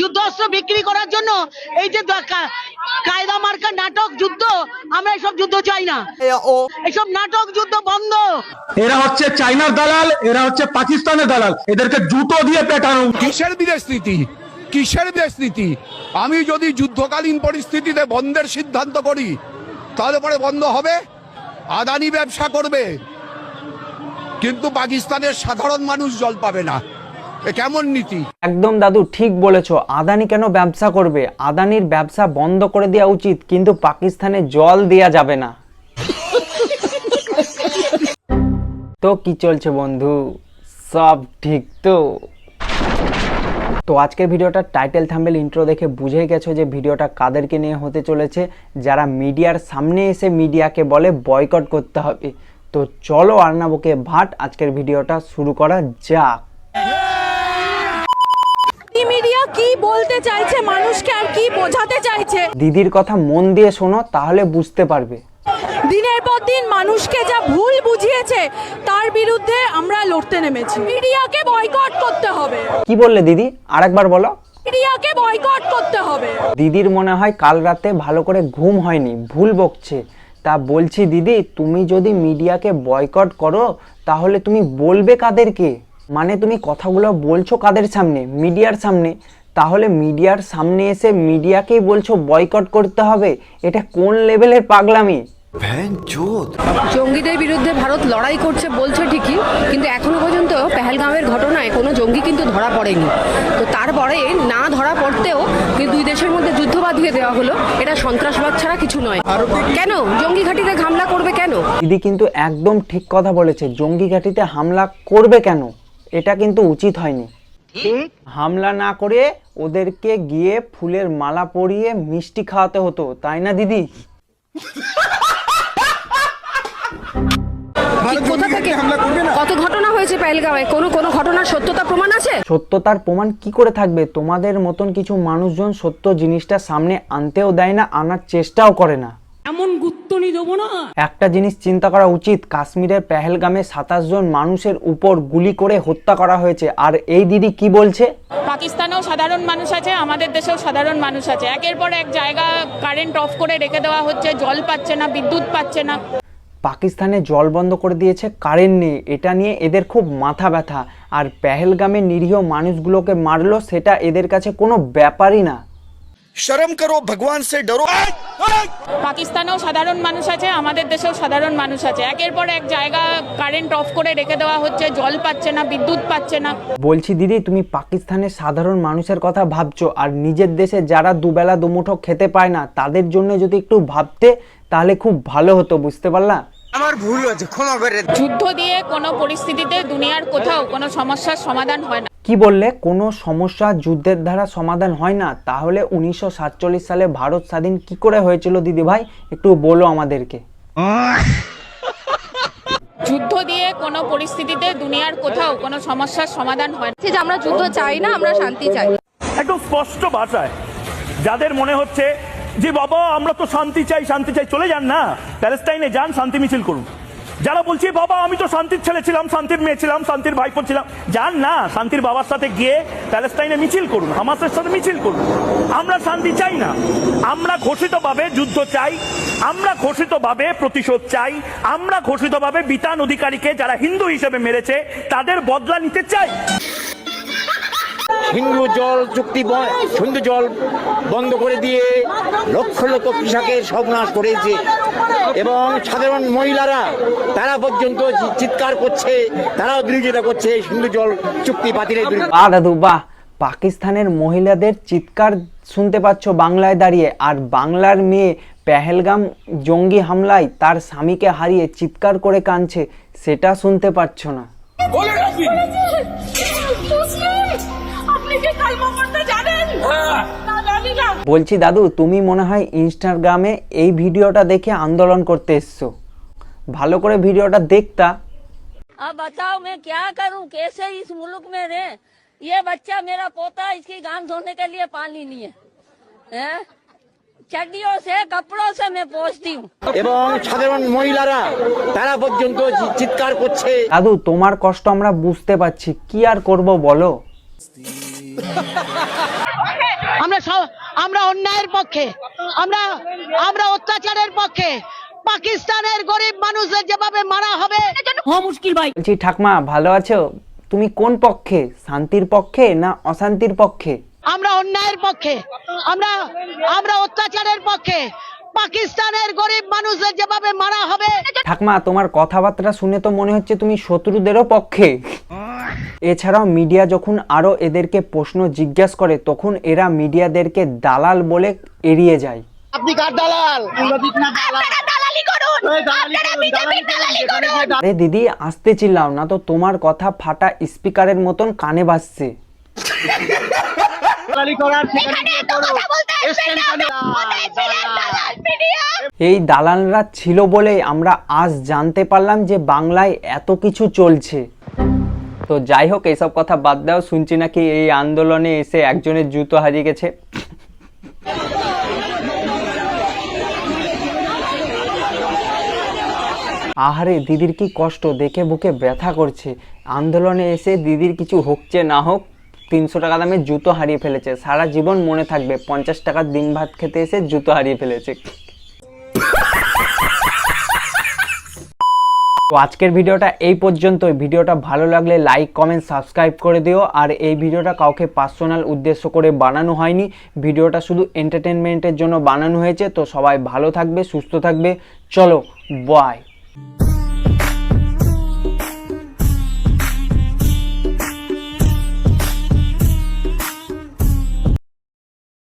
যুদ্ধ অস্ত্র বিক্রি করার জন্য এই যে কায়দা মার্কা নাটক যুদ্ধ আমরা এসব যুদ্ধ চাই না। এসব নাটক যুদ্ধ বন্ধ। এরা হচ্ছে চাইনার দালাল এরা হচ্ছে পাকিস্তানের দালাল। এদেরকে জুতো দিয়ে পেটানো। কিসের বিদেশ নীতি? কিসের দেশ নীতি? আমি যদি যুদ্ধকালীন পরিস্থিতিতে বন্ধের সিদ্ধান্ত করি তাহলে পরে বন্ধ হবে। আদানি ব্যবসা করবে। কিন্তু পাকিস্তানের সাধারণ মানুষ জল পাবে না। কেমন নীতি? একদম দাদু, ঠিক বলেছ। আদানি কেন ব্যবসা করবে? আদানির ব্যবসা বন্ধ করে দেওয়া উচিত, কিন্তু পাকিস্তানে জল দেয়া যাবে না। তো কি চলছে বন্ধু? সব ঠিক তো? তো আজকের ভিডিওটা টাইটেল থাম্বেল ইন্ট্রো দেখে বুঝে গেছো যে ভিডিওটা কাদেরকে নিয়ে হতে চলেছে। যারা মিডিয়ার সামনে এসে মিডিয়াকে বলে বয়কট করতে হবে। তো চলো আর্নাবকে ভাট, আজকের ভিডিওটা শুরু করা যাক এই মিডিয়া কি বলতে চাইছে? মানুষকে আর কি বোঝাতে চাইছে? দিদির কথা মন দিয়ে শোনো তাহলে বুঝতে পারবে। দিনের পর দিন মানুষকে যা ভুল বুঝিয়েছে তার বিরুদ্ধে আমরা লড়তে নেমেছি। মিডিয়াকে বয়কট করতে হবে। কি বললে দিদি? আরেকবার বলো। মিডিয়াকে বয়কট করতে হবে। দিদির মনে হয় কাল রাতে ভালো করে ঘুম হয়নি ভুল বকছে। তা বলছি দিদি তুমি যদি মিডিয়াকে বয়কট করো তাহলে তুমি বলবে কাদেরকে? মানে তুমি কথাগুলো বলছো কাদের সামনে? মিডিয়ার সামনে। তাহলে মিডিয়ার সামনে এসে মিডিয়াকেই বলছো বয়কট করতে হবে? এটা কোন লেভেলের পাগলামি? জঙ্গিদের বিরুদ্ধে ভারত লড়াই করছে বলছে ঠিকই কিন্তু এখনও পর্যন্ত পেহেলগাঁওয়ের ঘটনায় কোনো জঙ্গি কিন্তু ধরা পড়েনি। তো তারপরে না ধরা পড়তেও কিন্তু দুই দেশের মধ্যে যুদ্ধ বাঁধিয়ে দেওয়া হলো। এটা সন্ত্রাসবাদ ছাড়া কিছু নয়। কেন? জঙ্গি ঘাটিতে হামলা করবে কেন? দিদি কিন্তু একদম ঠিক কথা বলেছে জঙ্গি ঘাঁটিতে হামলা করবে কেন? এটা কিন্তু উচিত হয়নি। হামলা না করে ওদেরকে গিয়ে ফুলের মালা পরিয়ে মিষ্টি খাওয়াতে হতো তাই না দিদি? কি- কোথা থেকে? কত ঘটনা হয়েছে পেহেলগাঁওয়ে কোনো কোনো ঘটনার সত্যতা প্রমাণ আছে? সত্যতার প্রমাণ কি করে থাকবে? তোমাদের মতন কিছু মানুষজন সত্য জিনিসটা সামনে আনতেও দেয় না আনার চেষ্টাও করে না। এমন দেবো না। একটা জিনিস চিন্তা করা উচিত কাশ্মীরের পেহেলগামে সাতাশ জন মানুষের উপর গুলি করে হত্যা করা হয়েছে। আর এই দিদি কি বলছে? পাকিস্তানেও সাধারণ মানুষ আছে আমাদের দেশেও সাধারণ মানুষ আছে। একের পর এক জায়গা কারেন্ট অফ করে রেখে দেওয়া হচ্ছে জল পাচ্ছে না বিদ্যুৎ পাচ্ছে না। পাকিস্তানে জল বন্ধ করে দিয়েছে কারেন্ট নেই। এটা নিয়ে এদের খুব মাথা ব্যথা। আর পেহেলগামে নিরীহ মানুষগুলোকে মারলো সেটা এদের কাছে কোনো ব্যাপারই না। শরম করো ভগবান সে ডরো পাকিস্তানেও সাধারণ মানুষ আছে আমাদের দেশেও সাধারণ মানুষ আছে। একের পর এক জায়গা কারেন্ট অফ করে রেখে দেওয়া হচ্ছে জল পাচ্ছে না বিদ্যুৎ পাচ্ছে না। বলছি দিদি তুমি পাকিস্তানের সাধারণ মানুষের কথা ভাবছ আর নিজের দেশে যারা দুবেলা দুমুঠো খেতে পায় না তাদের জন্য যদি একটু ভাবতে তাহলে খুব ভালো হতো বুঝতে পারলা? আমার ভুল হয়েছে ক্ষমা করে যুদ্ধ দিয়ে কোনো পরিস্থিতিতে দুনিয়ার কোথাও কোনো সমস্যার সমাধান হয় না। কি বললে? কোনো সমস্যা যুদ্ধের দ্বারা সমাধান হয় না। তাহলে উনিশশো সাতচল্লিশ সালে ভারত স্বাধীন কি করে হয়েছিল দিদি ভাই একটু বলো আমাদেরকে। যুদ্ধ দিয়ে কোনো পরিস্থিতিতে দুনিয়ার কোথাও কোনো সমস্যার সমাধান হয় না। যে আমরা যুদ্ধ চাই না আমরা শান্তি চাই। একদম স্পষ্ট ভাষায় যাদের মনে হচ্ছে যে বাবা আমরা তো শান্তি চাই শান্তি চাই চলে যান না। প্যালেস্টাইনে যান শান্তি মিছিল করুন। যারা বলছে, বাবা, আমি তো শান্তির ছেলে ছিলাম, শান্তির মেয়ে ছিলাম, শান্তির ভাইপো ছিলাম। যান না, শান্তির বাবার সাথে গিয়ে প্যালেস্টাইনে মিছিল করুন, হামাসের সাথে মিছিল করুন। আমরা শান্তি চাই না। আমরা ঘোষিতভাবে যুদ্ধ চাই, আমরা ঘোষিতভাবে প্রতিশোধ চাই, আমরা ঘোষিতভাবে বিতান অধিকারীকে যারা হিন্দু হিসেবে মেরেছে, তাদের বদলা নিতে চাই। হিন্দু জল চুক্তি ব- হিন্দু জল বন্ধ করে দিয়ে লক্ষ লক্ষ কৃষকের সর্বনাশ করেছে। এবং সাধারণ মহিলারা তারা পর্যন্ত চিৎকার করছে তারাও বিরোধিতা করছে হিন্দু জল চুক্তি বাতিলের বিরুদ্ধে। দাদু বাহ পাকিস্তানের মহিলাদের চিৎকার শুনতে পাচ্ছ বাংলায় দাঁড়িয়ে আর বাংলার মেয়ে পেহেলগাম জঙ্গি হামলায় তার স্বামীকে হারিয়ে চিৎকার করে কাঁদছে সেটা শুনতে পাচ্ছ না। বলছি দাদু তুমি মনে হয় ইনস্টাগ্রামে এই ভিডিওটা দেখে আন্দোলন করতে এসছো ভালো করে ভিডিওটা দেখতা अब बताओ मैं क्या करूं कैसे इस मुल्क में रहे ये बच्चा मेरा पोता इसकी गांव धोने के लिए पानी नहीं है हैं? चड्डियों से कपड़ों से मैं पहुंचती हूँ এবং সাধারণ মহিলারা তারা পর্যন্ত চি- চিৎকার করছে দাদু তোমার কষ্ট আমরা বুঝতে পারছি কি আর করব বলো আমরা সব আমরা অন্যায়ের পক্ষে। আমরা আমরা অত্যাচারের পক্ষে। পাকিস্তানের গরিব মানুষদের যেভাবে মারা হবে। বলছি ঠাকমা ভালো আছো? তুমি কোন পক্ষে? শান্তির পক্ষে না অশান্তির পক্ষে? আমরা অন্যায়ের পক্ষে। আমরা আমরা অত্যাচারের পক্ষে। পাকিস্তানের গরিব মানুষদের যেভাবে মারা হবে। ঠাকমা তোমার কথাবার্তা শুনে তো মনে হচ্ছে তুমি শত্রুদেরও পক্ষে। এছাড়াও মিডিয়া যখন আরও এদেরকে প্রশ্ন জিজ্ঞাসা করে তখন এরা মিডিয়াদেরকে দালাল বলে এড়িয়ে যায়। আপনি কার দালাল? আরে দিদি আসতে চিল্লাও না তো তোমার কথা ফাটা স্পিকারের মতন কানে বাজছে। এই দালালরা ছিল বলেই আমরা আজ জানতে পারলাম যে বাংলায় এত কিছু চলছে। তো যাই হোক, এইসব কথা বাদ দাও, শুনছি নাকি এই আন্দোলনে এসে একজনের জুতো হারিয়ে গেছে। আহারে, দিদির কি কষ্ট? দেখে বুকে ব্যথা করছে। আন্দোলনে এসে দিদির কিছু হচ্ছে না হোক, তিনশো টাকা দামের জুতো হারিয়ে ফেলেছে। সারা জীবন মনে থাকবে, পঞ্চাশ টাকার দিন ভাত খেতে এসে জুতো হারিয়ে ফেলেছে। তো আজকের ভিডিওটা এই পর্যন্তই। ভিডিওটা ভালো লাগলে লাইক কমেন্ট সাবস্ক্রাইব করে দিও। আর এই ভিডিওটা কাউকে পার্সোনাল উদ্দেশ্য করে বানানো হয়নি। ভিডিওটা শুধু এন্টারটেনমেন্টের জন্য বানানো হয়েছে। তো সবাই ভালো থাকবে, সুস্থ থাকবে। চলো বাই